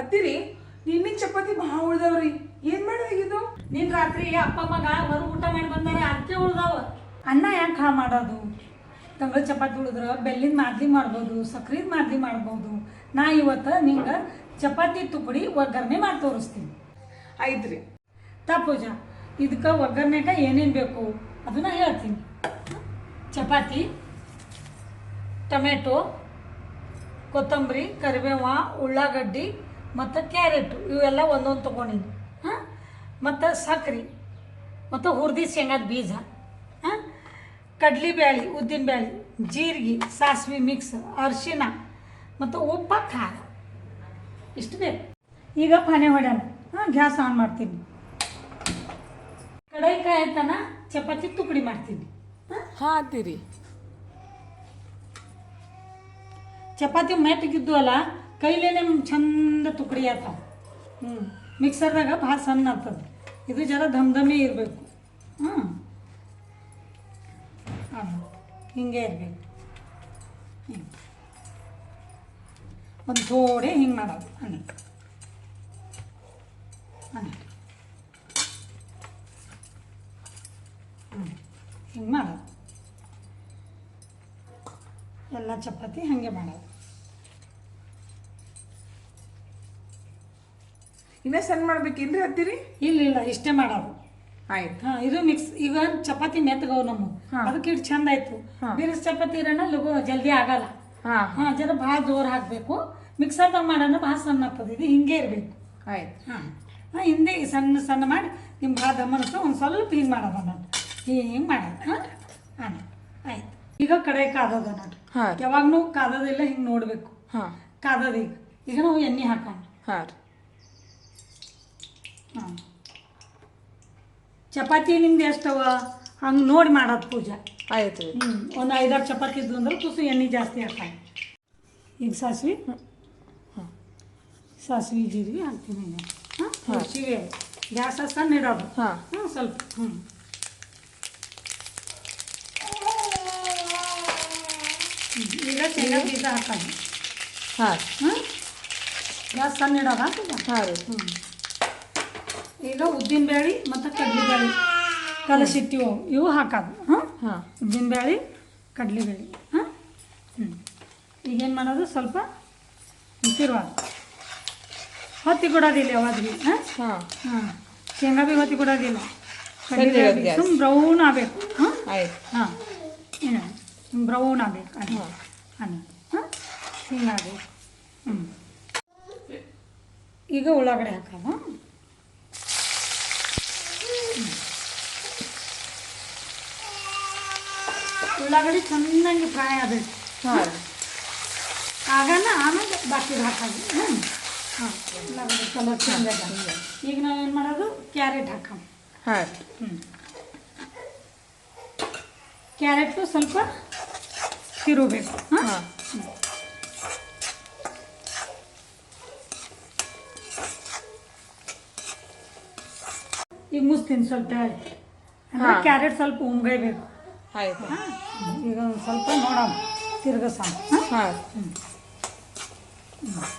ಅತ್ತಿರಿ ನಿನ್ನ ಚಪಾತಿ ಭಾಳ ಉಳ್ದವ್ರಿ. ಏನ್ ಮಾಡೋದು ನಿನ್ ರಾತ್ರಿ ಅಪ್ಪ ಮಗ ಹೊರ ಊಟ ಮಾಡಿ ಬಂದಾರ ಅದಕ್ಕೆ ಉಳ್ದಾವ. ಅನ್ನ ಯಾಕೆ ಹಾ ಮಾಡೋದು? ತಂಗಳ ಚಪಾತಿ ಉಳಿದ್ರ ಬೆಲ್ಲಿನ ಮಾದ್ಲಿ ಮಾಡ್ಬೋದು ಸಕ್ರಿದ ಮಾದ್ಲಿ ಮಾಡ್ಬೋದು. ನಾ ಇವತ್ತು ನಿಂಗೆ ಚಪಾತಿ ತುಕಡಿ ಒಗ್ಗರಣೆ ಮಾಡಿ ತೋರಿಸ್ತೀನಿ. ಆಯ್ತ್ರಿ ತಾ ಪೂಜಾ ಇದಕ್ಕೆ ಒಗ್ಗರಣೆಗೆ ಏನೇನು ಬೇಕು? ಅದನ್ನ ಹೇಳ್ತೀನಿ. ಚಪಾತಿ ಟೊಮೆಟೊ ಕೊತ್ತಂಬರಿ ಕರಿಬೇವ ಉಳ್ಳಾಗಡ್ಡಿ ಮತ್ತು ಕ್ಯಾರೆಟು ಇವೆಲ್ಲ ಒಂದೊಂದು ತೊಗೊಂಡಿದ್ದು ಹಾಂ? ಮತ್ತು ಸಕ್ರೆ ಮತ್ತು ಹುರ್ದಿ ಶೇಂಗಾದ ಬೀಜ. ಹಾಂ? ಕಡ್ಲಿ ಬ್ಯಾಳಿ ಉದ್ದಿನ ಬ್ಯಾಳಿ ಜೀರಿಗೆ ಸಾಸಿವೆ ಮಿಕ್ಸ್ ಅರಿಶಿನ ಮತ್ತು ಉಪ್ಪ ಖಾರ. ಇಷ್ಟು ಬೇಕು. ಈಗ ಪಾನೆ ಹೊಡ್ಯಾನ. ಹಾಂ ಗ್ಯಾಸ್ ಆನ್ ಮಾಡ್ತೀನಿ. ಕಡಾಯಿ ತನ ಚಪಾತಿ ತುಕಡಿ ಮಾಡ್ತೀನಿ. ಹಾಂ? ಚಪಾತಿ ಮೆಟ್ಟಗಿದ್ದು ಅಲ್ಲ ಕೈಲೇನೆ ಚಂದ ತುಕಡಿ ಆತಾವ ಹ್ಞೂ ಮಿಕ್ಸರ್ದಾಗ ಭಾಳ ಸಣ್ಣ ಆಗ್ತದೆ. ಇದು ಜರ ಧಮ್ ಧಮ್ ಇರಬೇಕು. ಹ್ಞೂ ಹಿಂಗೆ ಇರಬೇಕು. ಹಿಂಗೆ ಒಂದು ಥೋಡೆ ಹಿಂಗೆ ಮಾಡೋದು. ಹ್ಞೂ ಹಿಂಗೆ ಮಾಡೋದು. ಎಲ್ಲ ಚಪಾತಿ ಹಾಗೆ ಮಾಡೋದು. ಇನ್ನ ಸಣ್ಣ ಮಾಡ್ಬೇಕೇನ್ರಿ ಅತ್ತಿರಿ ಇಲ್ಲ ಇಲ್ಲ ಇಷ್ಟೇ ಮಾಡೋದು ಆಯ್ತು. ಹಾ ಇದು ಮಿಕ್ಸ್ ಈಗ ಚಪಾತಿ ಮೆತ್ತಗವು ನಮ್ಮ. ಅದಕ್ಕೆ ಇಟ್ಟು ಚಂದ ಆಯ್ತು. ಬಿರಿಸ್ ಚಪಾತಿ ಇರೋಣ ಲಗು ಜಲ್ದಿ ಆಗಲ್ಲ. ಹಾ. ಹಾ ಜರ ಭಾಳ ಜೋರು ಹಾಕಬೇಕು. ಮಿಕ್ಸರ್ದಾಗ ಮಾಡೋಣ ಭಾಳ ಸಣ್ಣ ಆಗ್ತದೆ. ಇದು ಹಿಂಗೆ ಇರಬೇಕು. ಆಯ್ತು. ಹಾ. ಹಾ ಹಿಂದೆ ಸಣ್ಣ ಸಣ್ಣ ಮಾಡಿ ನಿಮ್ಗೆ ಭಾಳ ದಮ್ಮನಿಸ್ತು ಒಂದು ಸ್ವಲ್ಪ ಹಿಂಗೆ ಮಾಡೋದ ಅನ್ನೋದು ಹಿಂಗೆ ಮಾಡೋದು ಹಾ. ಹಾಂ ಆಯ್ತು. ಈಗ ಕಡೆ ಕಾದದ ನೋಡ್ರಿ ಹಾ. ಯಾವಾಗಲೂ ಕಾದೋದಿಲ್ಲ ಹಿಂಗೆ ನೋಡಬೇಕು. ಹಾ. ಕಾದದ ಈಗ. ಈಗ ನಾವು ಎಣ್ಣೆ ಹಾಕೋಣ. ಹಾಂ ಚಪಾತಿ ನಿಮ್ದು ಎಷ್ಟವ? ಹಂಗೆ ನೋಡಿ ಮಾಡೋದು ಪೂಜಾ. ಆಯ್ತು ರೀ ಹ್ಞೂ ಒಂದು ಐದಾರು ಚಪಾತಿ ಇದ್ದು ಅಂದ್ರೆ ತುಸು ಎಣ್ಣೆ ಜಾಸ್ತಿ ಹಾಕೋಣ ಈಗ ಸಾಸಿವೆ? ಸಾಸಿವೆ ಜೀರಿಗೆ ಹಾಕ್ತೀನಿ ಈಗ. ಹಾಂ. ಹುಡ್ಸಿವೆ ಗ್ಯಾಸ್ ಸಣ್ಣ ಇಡೋದು. ಹಾ. ಹ್ಞೂ ಸ್ವಲ್ಪ. ಹ್ಞೂ ಈಗ ಶೇಂಗಾ ಬೀಜ ಹಾಕೋದು ಹಾ. ಹ್ಞೂ ಗ್ಯಾಸ್ ಸಣ್ಣ ಇಡೋದು ಹಾಕಿದ ಹಾ ರೀ. ಹ್ಞೂ ಈಗ ಉದ್ದಿನ ಬೇಳೆ ಮತ್ತು ಕಡಲೆಬೇಳೆ. ಕಲಸಿಟ್ಟಿವು ಇವು ಹಾಕೋದು ಹಾಂ? ಹಾಂ. ಉದ್ದಿನ ಉದ್ದಿನಬೇಳೆ ಕಡಲೆಬೇಳೆ ಹಾಂ? ಹ್ಞೂ ಈಗೇನು ಮಾಡೋದು? ಸ್ವಲ್ಪ ತಿರುವಾಗ ಹೊತ್ತಿ ಕೊಡೋದಿಲ್ಲ ಯಾವಾಗಲಿ ಹಾಂ? ಹಾಂ. ಹಾಂ. ಶೇಂಗಾ ಬಿ ಹೊತ್ತಿ ಕೊಡೋದಿಲ್ಲ. ಕಡಲೆ ಸುಮ್ಮ. ಬ್ರೌನ್ ಆಗಬೇಕು ಹಾಂ? ಆಯ್ತು. ಹಾಂ. ಏನು? ಬ್ರೌನ್ ಆಗಬೇಕು ಅದು. ಹಾಂ. ಅನ್ನ ಹಾಂ? ಹಿಂಗಾಗಬೇಕು ಹ್ಞೂ ಈಗ ಉಳ್ಳಾಗಡ್ಡೆ ಹಾಕೋದು ಉಳ್ಳಾಗಡ್ಡೆ ಚೆನ್ನಾಗಿ ಫ್ರೈ ಆಗಬೇಕು ಹಾ ಆಗಲ್ಲ ಆಮೇಲೆ ಬಾಕಿ ಹಾಕೋದು. ಹಾಂ ಉಳ್ಳಾಗಡ್ಡೆ ಕಲರ್ ಚಂದ. ಈಗ ನಾವೇನು ಮಾಡೋದು? ಕ್ಯಾರೆಟ್ ಹಾಕೋಣ ಹಾ ರೀ ಹ್ಞೂ ಕ್ಯಾರೆಟು ಸ್ವಲ್ಪ ತಿರುಬೇಕು ಹಾಂ? ಈಗ ಮುಸ್ತೀನಿ ಸ್ವಲ್ಪ. ಕ್ಯಾರೆಟ್ ಸ್ವಲ್ಪ ಉಮ್ಗೈಬೇಕು ಆಯ್ತು. ಈಗ ಒಂದು ಸ್ವಲ್ಪ ನೋಡೋಣ. ತಿರ್ಗಸೋಣ ಹಾಂ?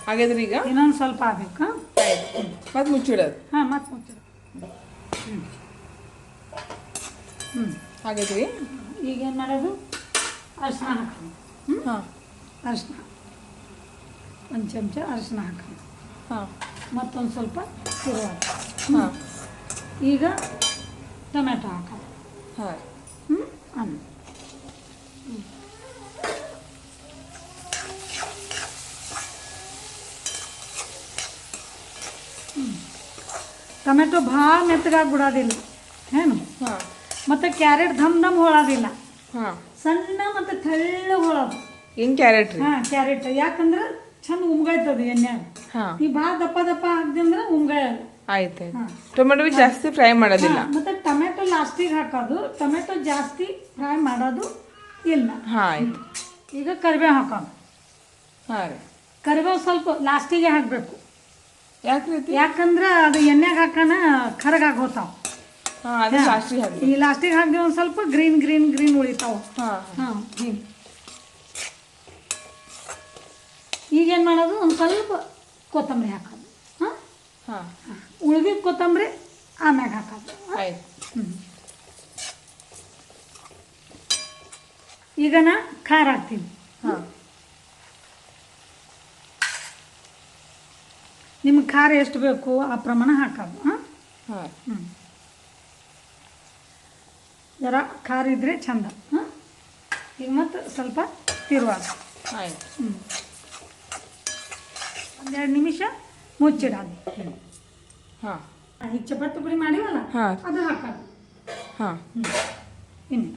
ಹಾಗಾದ್ರೆ ಈಗ? ಇನ್ನೊಂದು ಸ್ವಲ್ಪ ಆಗ್ಬೇಕು ಹಾಂ? ಆಯ್ತು. ಮತ್ತೆ ಮುಚ್ಚಿಡೋದು. ಹಾಂ ಮತ್ತೆ ಮುಚ್ಚಿಡು. ಹ್ಞೂ ಹ್ಞೂ ಹಾಗಾದ್ರಿ? ಈಗೇನು ಮಾಡೋದು? ಅರಿಶಿನ ಹಾಕೋಣ ಹ್ಞೂ ಹಾ. ಅರಿಶಿನ. ಒಂದು ಚಮಚ ಅರಿಶಿನ ಹಾಕೋಣ ಹಾಂ. ಮತ್ತೊಂದು ಸ್ವಲ್ಪ ತಿರುಗ ಹಾಂ. ಈಗ ಟೊಮೆಟೊ ಹಾಕೋಣ ಹಾ. ಹ್ಞೂ ಅನ್ನ ಟೊಮೆಟೊ ಭಾಳ ಮೆತ್ತಗಾಗಿ ಬಿಡೋದಿಲ್ಲ ಏನು ಮತ್ತು ಕ್ಯಾರೆಟ್ ಧಮ್ ಧಮ್ ಹೊಳೋದಿಲ್ಲ. ಸಣ್ಣ ಮತ್ತು ತೆಳ್ಳಗೆ ಹೊಳೋದು. ಏನು ಕ್ಯಾರೆಟ್ ಹಾ ಕ್ಯಾರೆಟ್. ಯಾಕಂದ್ರೆ ಚಂದ ಉಮ್ಗಾಯ್ತದ ಎಣ್ಣೆ ಈ ಭಾಳ ದಪ್ಪ ದಪ್ಪ ಹಾಕ್ದೆ ಅಂದ್ರೆ ಉಮ್ಗಾಯಲ್ಲ. ಆಯ್ತು ಟೊಮೆಟೊ ಜಾಸ್ತಿ ಫ್ರೈ ಮಾಡೋದಿಲ್ಲ. ಮತ್ತೆ ಟೊಮೆಟೊ ಲಾಸ್ಟಿಗೆ ಹಾಕೋದು. ಟೊಮೆಟೊ ಜಾಸ್ತಿ ಫ್ರೈ ಮಾಡೋದು ಇಲ್ಲ. ಹಾಂ ಆಯ್ತು. ಈಗ ಕರಿಬೇವು ಹಾಕೋದು. ಹಾಂ ರೀ. ಕರಿಬೇವು ಸ್ವಲ್ಪ ಲಾಸ್ಟಿಗೆ ಹಾಕಬೇಕು. ಯಾಕೆ ಯಾಕಂದ್ರೆ ಅದು ಎಣ್ಣೆಗೆ ಹಾಕೋಣ ಕರಗಾಗಿ ಹೋತಾವ ಹಾ ಅದು ಲಾಸ್ಟಿಗೆ ಹಾಕಿ ಈ ಲಾಸ್ಟಿಗೆ ಹಾಕಿದ್ರೆ ಒಂದು ಸ್ವಲ್ಪ ಗ್ರೀನ್ ಗ್ರೀನ್ ಗ್ರೀನ್ ಉಳಿತಾವ. ಹಾ. ಹಾಂ ಹಿಂಗೆ ಈಗೇನು ಮಾಡೋದು? ಒಂದು ಸ್ವಲ್ಪ ಕೊತ್ತಂಬರಿ ಹಾಕೋದು. ಹಾ. ಉಳ್ದಿದ್ದು ಕೊತ್ತಂಬರಿ ಆಮ್ಯಾಗ ಹಾಕೋದು. ಆಯ್ತು. ಈಗ ನಾ ಖಾರ ಹಾಕ್ತೀನಿ. ಹಾ. ನಿಮ್ಗೆ ಖಾರ ಎಷ್ಟು ಬೇಕು ಆ ಪ್ರಮಾಣ ಹಾಕೋದು ಹಾಂ. ಹಾ. ಹ್ಞೂ ಜರ ಖಾರ ಇದ್ರೆ ಚಂದ ಹಾಂ. ಈಗ ಮತ್ತು ಸ್ವಲ್ಪ ತಿರುವಾಗ ಆಯ್ತು. ಹ್ಞೂ ಒಂದೆರಡು ನಿಮಿಷ ಮುಚ್ಚಿಡೋದು. ಹಾಂ. ಈಗ ಚಪಾತಿ ಪುಡಿ ಮಾಡಿವಲ್ಲ ಹಾಂ. ಅದು ಹಾಕೋದು. ಹಾ. ಇನ್ನು.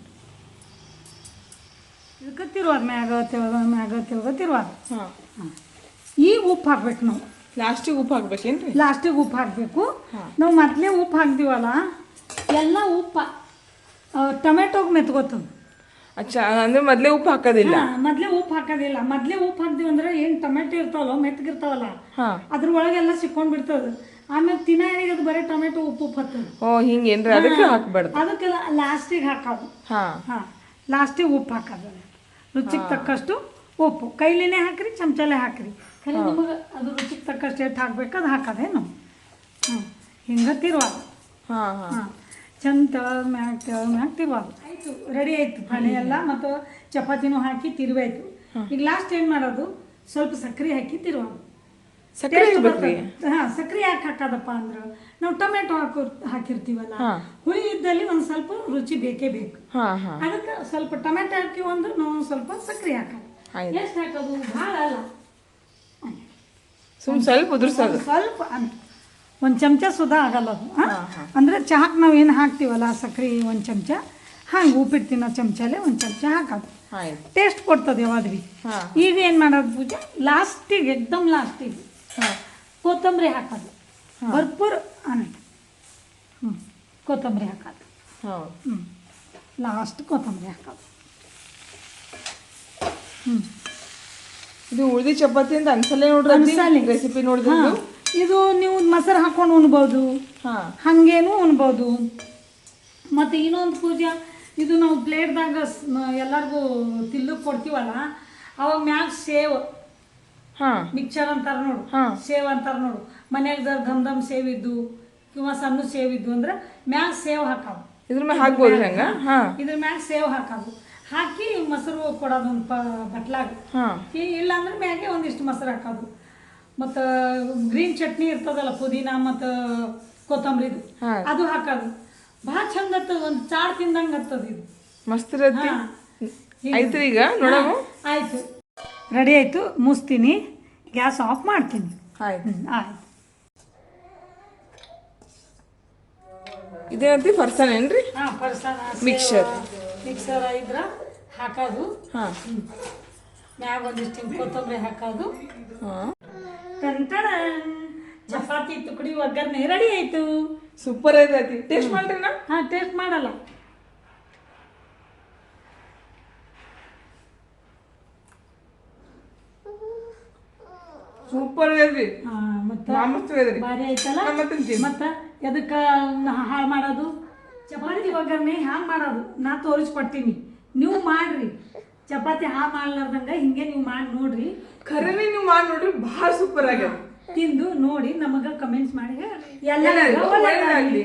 ಇದಕ್ಕೆ ತಿರುವಾಗ ಮ್ಯಾಗ ತಿರುವಾಗ ಮ್ಯಾಗ ತಿರುವಾಗ ತಿರುವಾಗ ಹಾಂ. ಹಾಂ. ಈಗ ಉಪ್ಪು ಹಾಕ್ಬೇಕು ನಾವು. ಲಾಸ್ಟಿಗೆ ಉಪ್ಪು ಹಾಕ್ಬೇಕೇನ್ರಿ? ಲಾಸ್ಟಿಗೆ ಉಪ್ಪು ಹಾಕಬೇಕು. ನಾವು ಮೊದಲೇ ಉಪ್ಪು ಹಾಕ್ತೀವಲ್ಲ ಎಲ್ಲ ಉಪ್ಪು ಟೊಮೆಟೊಗೆ ಮೆತ್ಕೋತದೆ ಅಚ್ಚಾ ಅಂದ್ರೆ ಮೊದ್ಲೇ ಉಪ್ಪು ಹಾಕೋದಿಲ್ಲ. ಮೊದಲೇ ಉಪ್ಪು ಹಾಕೋದಿಲ್ಲ. ಮೊದಲೇ ಉಪ್ಪು ಹಾಕ್ತೀವಿ ಅಂದ್ರೆ ಏನು ಟೊಮೆಟೊ ಇರ್ತಾವಲ್ಲ ಮೆತ್ತಗಿರ್ತಾವಲ್ಲ ಅದ್ರ ಒಳಗೆಲ್ಲ ಸಿಕ್ಕೊಂಡ್ ಬಿಡ್ತದ. ಆಮೇಲೆ ತಿನ್ನ ಏನಿಗೆ ಅದು ಬರೀ ಟೊಮೆಟೊ ಉಪ್ಪು ಉಪ್ಪು ಹತ್ತದ. ಓ ಹಿಂಗೇನ್ರಿ ಅದಕ್ಕೆ ಹಾಕ್ಬಾರ್ದು. ಅದಕ್ಕೆಲ್ಲ ಲಾಸ್ಟಿಗೆ ಹಾಕೋದು. ಹಾ. ಲಾಸ್ಟಿಗೆ ಉಪ್ಪು ಹಾಕೋದು. ರುಚಿಗೆ ತಕ್ಕಷ್ಟು ಉಪ್ಪು. ಕೈಲಿನೇ ಹಾಕ್ರಿ ಚಮಚಲೆ ಹಾಕ್ರಿ. ಖರೆ ನಿಮಗೆ ಅದು ರುಚಿಗೆ ತಕ್ಕಷ್ಟು ಎಷ್ಟು ಹಾಕ್ಬೇಕು ಅದು ಹಾಕೋದೇನು ಹ್ಞೂ ಹಿಂಗೆ ತಿರುವಾಗ ಹಾ. ಹಾಂ. ಚಂದ ತೆಳಗ್ ಮ್ಯಾಗ ತೆಳಗ್ ಮ್ಯಾಗ ಆಯಿತು ರೆಡಿ ಆಯಿತು ಹಣೆ ಎಲ್ಲ. ಮತ್ತು ಚಪಾತಿನೂ ಹಾಕಿ ತಿರುವಾಯ್ತು. ಈಗ ಲಾಸ್ಟ್ ಏನು ಮಾಡೋದು? ಸ್ವಲ್ಪ ಸಕ್ಕರೆ ಹಾಕಿ ತಿರುವಾಗ ಸಕ್ಕರೆ ಹಾಂ ಸಕ್ಕರೆ ಯಾಕೆ ಹಾಕೋದಪ್ಪ ಅಂದ್ರೆ ನಾವು ಟೊಮೆಟೊ ಹಾಕೋ ಹಾಕಿರ್ತೀವಲ್ಲ. ಹುಳಿ ಇದ್ದಲ್ಲಿ ಒಂದು ಸ್ವಲ್ಪ ರುಚಿ ಬೇಕೇ ಬೇಕು. ಅದಕ್ಕೆ ಸ್ವಲ್ಪ ಟೊಮೆಟೊ ಹಾಕಿ ಒಂದು ನಾವು ಸ್ವಲ್ಪ ಸಕ್ಕರೆ ಹಾಕೋದು. ಎಷ್ಟು ಹಾಕೋದು? ಭಾಳ ಅಲ್ಲ. ಸುಮ್ ಸ್ವಲ್ಪ ಉದುರ್ಸೋದು. ಸ್ವಲ್ಪ ಅಂತ ಒಂದು ಚಮಚ ಸುಧಾ ಆಗಲ್ಲ ಅದು. ಅಂದ್ರೆ ಚಹಾಕ್ ನಾವು ಏನು ಹಾಕ್ತೀವಲ್ಲ ಸಕ್ಕರೆ ಒಂದು ಚಮಚ? ಹಂಗೆ ಉಪ್ಪಿಟ್ಟು ತಿನ್ನೋ ಚಮಚಲ್ಲೇ ಒಂದು ಚಮಚ ಹಾಕೋದು. ಟೇಸ್ಟ್ ಕೊಡ್ತದೆ ಯಾವ್ದು ಭೀ ಈಗ ಏನು ಮಾಡೋದು ಪೂಜೆ? ಲಾಸ್ಟಿಗೆ ಎಕ್ದಮ್ ಲಾಸ್ಟಿಗೆ ಕೊತ್ತಂಬರಿ ಹಾಕೋದು. ಭರ್ಪೂರ್ ಅನ್ನಕ್ಕೆ ಹ್ಞೂ ಕೊತ್ತಂಬರಿ ಹಾಕೋದು. ಹ್ಞೂ ಲಾಸ್ಟ್ ಕೊತ್ತಂಬರಿ ಹಾಕೋದು. ಹ್ಞೂ ಇದು ಉಳ್ದಿ ಚಪಾತಿ ಅಂತ ಅನ್ಸಲ್ಲೇ. ನೋಡ್ರಿ. ರೆಸಿಪಿ ನೋಡಿದ್ರು ಇದು ನೀವು ಮೊಸರು ಹಾಕೊಂಡು ಉಣ್ಬೋದು. ಹಂಗೇನು ಹಾಗೇನು ಉಣ್ಬೋದು. ಮತ್ತು ಇನ್ನೊಂದು ಪೂಜೆ ಇದು ನಾವು ಪ್ಲೇಟ್ದಾಗ ಎಲ್ಲರಿಗೂ ತಿಲ್ಲಕ್ಕೆ ಕೊಡ್ತೀವಲ್ಲ ಅವಾಗ ಮ್ಯಾಗ ಸೇವ್. ಹಾ. ಮಿಕ್ಸರ್ ಅಂತಾರೆ ನೋಡು. ಸೇವ್ ಅಂತಾರೆ ನೋಡು. ಮನೆಯಾಗ ಧಮ್ ಧಮ್ ಸೇವ್ ಇದ್ದು ಕಿಂवा ಸಣ್ಣ ಸೇವ್ ಇದ್ದು ಅಂದ್ರೆ ಮ್ಯಾಗ ಸೇವ್ ಹಾಕಾವು. ಇದ್ರ ಮ್ಯಾಗ ಹಾಕ್ಬೋದು ಹೆಂಗ? ಇದ್ರ ಮ್ಯಾಗ ಸೇವ್ ಹಾಕಾವು. ಹಾಕಿ ಮೊಸರು ಕೊಡೋದು ಒಂದು ಬಟ್ಲಾಗ. ಇಲ್ಲಾಂದ್ರೆ ಈ- ಇಲ್ಲ ಅಂದ್ರೆ ಮ್ಯಾಗೆ ಒಂದಿಷ್ಟು ಮೊಸರು ಹಾಕೋದು ಮತ್ತು ಗ್ರೀನ್ ಚಟ್ನಿ ಇರ್ತದಲ್ಲ ಪುದೀನ ಮತ್ತು ಕೊತ್ತಂಬರಿದು ಅದು ಹಾಕೋದು. ಭಾಳ ಚಂದ ಒಂದು ಚಾರ್ ತಿಂದಂಗೆ ಇದು. ಮಸ್ತ್ ಇರತ್ತಿ. ಹಾ. ಈಗ ನೋಡವು ಆಯಿತು. ರೆಡಿ ಆಯಿತು ಮುಸ್ತೀನಿ. ಗ್ಯಾಸ್ ಆಫ್ ಮಾಡ್ತೀನಿ. ಆಯ್ತು. ಆಯ್ತು. ಇದೇನಂತಿ ಫರ್ಸನ್ ಏನ್ರಿ? ಹಾಂ ಪರ್ಸನ್ ಮಿಕ್ಸರ್ ಮಿಕ್ಸರ್ ಇದ್ರ ಹಾಕೋದು. ಹಾ. ಮ್ಯಾಗ ಒಂದಿಷ್ಟು ಕೊತ್ತಂಬರಿ ಹಾಕೋದು. ಹಾ. ಟಂಟಣ ಚಪಾತಿ ತುಕಡಿ ಒಗ್ಗರಣೆ. ರೆಡಿ ಆಯ್ತು. ಸೂಪರ್ ಐತಿ ಟೇಸ್ಟ್ ಮಾಡ್ರಿ ನಾ. ಹಾ ಟೇಸ್ಟ್ ಮಾಡಲ್ಲ. ಸೂಪರ್ ಐತ್ರಿ ಭಾರಿ ಐತಲ್ಲ. ಮತ್ತು ಎದಕ್ಕೆ ಹಾಳು ಮಾಡೋದು? ಚಪಾತಿ ಒಗ್ಗರಣೆ ಹ್ಯಾಂಗ ಮಾಡೋದು? ನಾ ತೋರಿಸ್ಕೊಡ್ತೀನಿ. ನೀವು ಮಾಡ್ರಿ. ಚಪಾತಿ ಹಾ ಮಾಡ್ಲಾರ್ದಂಗ ಹಿಂಗೆ ನೀವು ಮಾಡಿ ನೋಡ್ರಿ. ಖರೇನೆ ನೀವು ಮಾಡಿ ನೋಡ್ರಿ ಬಹಳ ಸೂಪರ್ ಆಗ್ಯದ. ತಿಂದು ನೋಡಿ ನಮಗ ಕಮೆಂಟ್ಸ್ ಮಾಡಿ ಎಲ್ಲ. ಒಳ್ಳೆದಾಗ್ಲಿ.